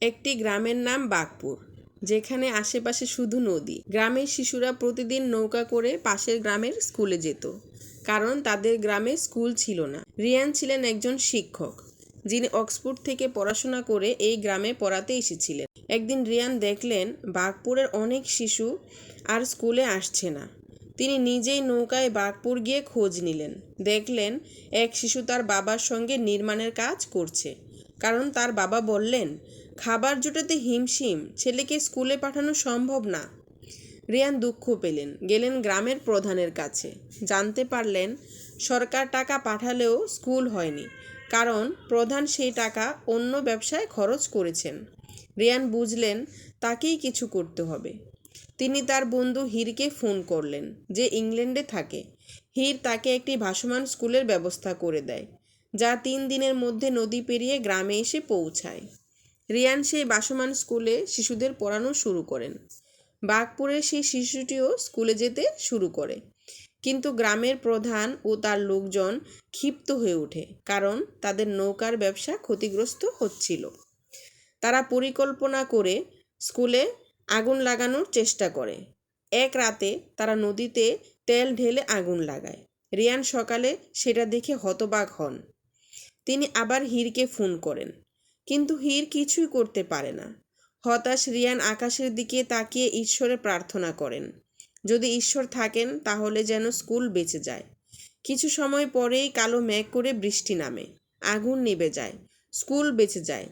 একটি গ্রামের নাম বাগপুর, যেখানে আশেপাশে শুধু নদী। গ্রামের শিশুরা প্রতিদিন নৌকা করে পাশের গ্রামের স্কুলে যেত, কারণ তাদের গ্রামে স্কুল ছিল না। রিয়ান ছিলেন একজন শিক্ষক, যিনি অক্সফোর্ড থেকে পড়াশোনা করে এই গ্রামে পড়াতে এসেছিলেন। একদিন রিয়ান দেখলেন, বাগপুরের অনেক শিশু আর স্কুলে আসছে না। তিনি নিজেই নৌকায় বাগপুর গিয়ে খোঁজ নিলেন। দেখলেন, এক শিশু তার বাবার সঙ্গে নির্মাণের কাজ করছে। কারণ তার বাবা বললেন খাবার জোটাতে হিমশিম, ছেলেকে স্কুলে পাঠানো সম্ভব না। রিয়ান দুঃখ পেলেন, গেলেন গ্রামের প্রধানের কাছে। জানতে পারলেন, সরকার টাকা পাঠালেও স্কুল হয়নি, কারণ প্রধান সেই টাকা অন্য ব্যবসায় খরচ করেছেন। রিয়ান বুঝলেন, তাকেই কিছু করতে হবে। তিনি তার বন্ধু হীরকে ফোন করলেন, যে ইংল্যান্ডে থাকে। হীর তাকে একটি ভাসমান স্কুলের ব্যবস্থা করে দেয়, যা তিন দিনের মধ্যে নদী পেরিয়ে গ্রামে এসে পৌঁছায়। রিয়ান সেই বাসমান স্কুলে শিশুদের পড়ানো শুরু করেন। বাঘপুরে সেই শিশুটিও স্কুলে যেতে শুরু করে। কিন্তু গ্রামের প্রধান ও তার লোকজন ক্ষিপ্ত হয়ে ওঠে, কারণ তাদের নৌকার ব্যবসা ক্ষতিগ্রস্ত হচ্ছিল। তারা পরিকল্পনা করে স্কুলে আগুন লাগানোর চেষ্টা করে। এক রাতে তারা নদীতে তেল ঢেলে আগুন লাগায়। রিয়ান সকালে সেটা দেখে হতবাক হন। তিনি আবার হীরকে ফোন করেন। কিন্তু হীর কিছুই করতে পারে না। হতাশ রিয়ান আকাশের দিকে তাকিয়ে ঈশ্বরে প্রার্থনা করেন। যদি ঈশ্বর থাকেন, তাহলে যেন স্কুল বেঁচে যায়। কিছু সময় পরেই কালো মেঘ করে বৃষ্টি নামে। আগুন নিভে যায়। স্কুল বেঁচে যায়।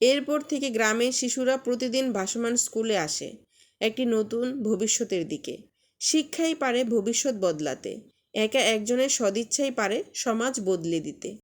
এরপর থেকে গ্রামের শিশুরা প্রতিদিন ভাসমান স্কুলে আসে একটি নতুন ভবিষ্যতের দিকে। শিক্ষাই পারে ভবিষ্যৎ বদলাতে। একা একজনের সদিচ্ছাই পারে সমাজ বদলে দিতে।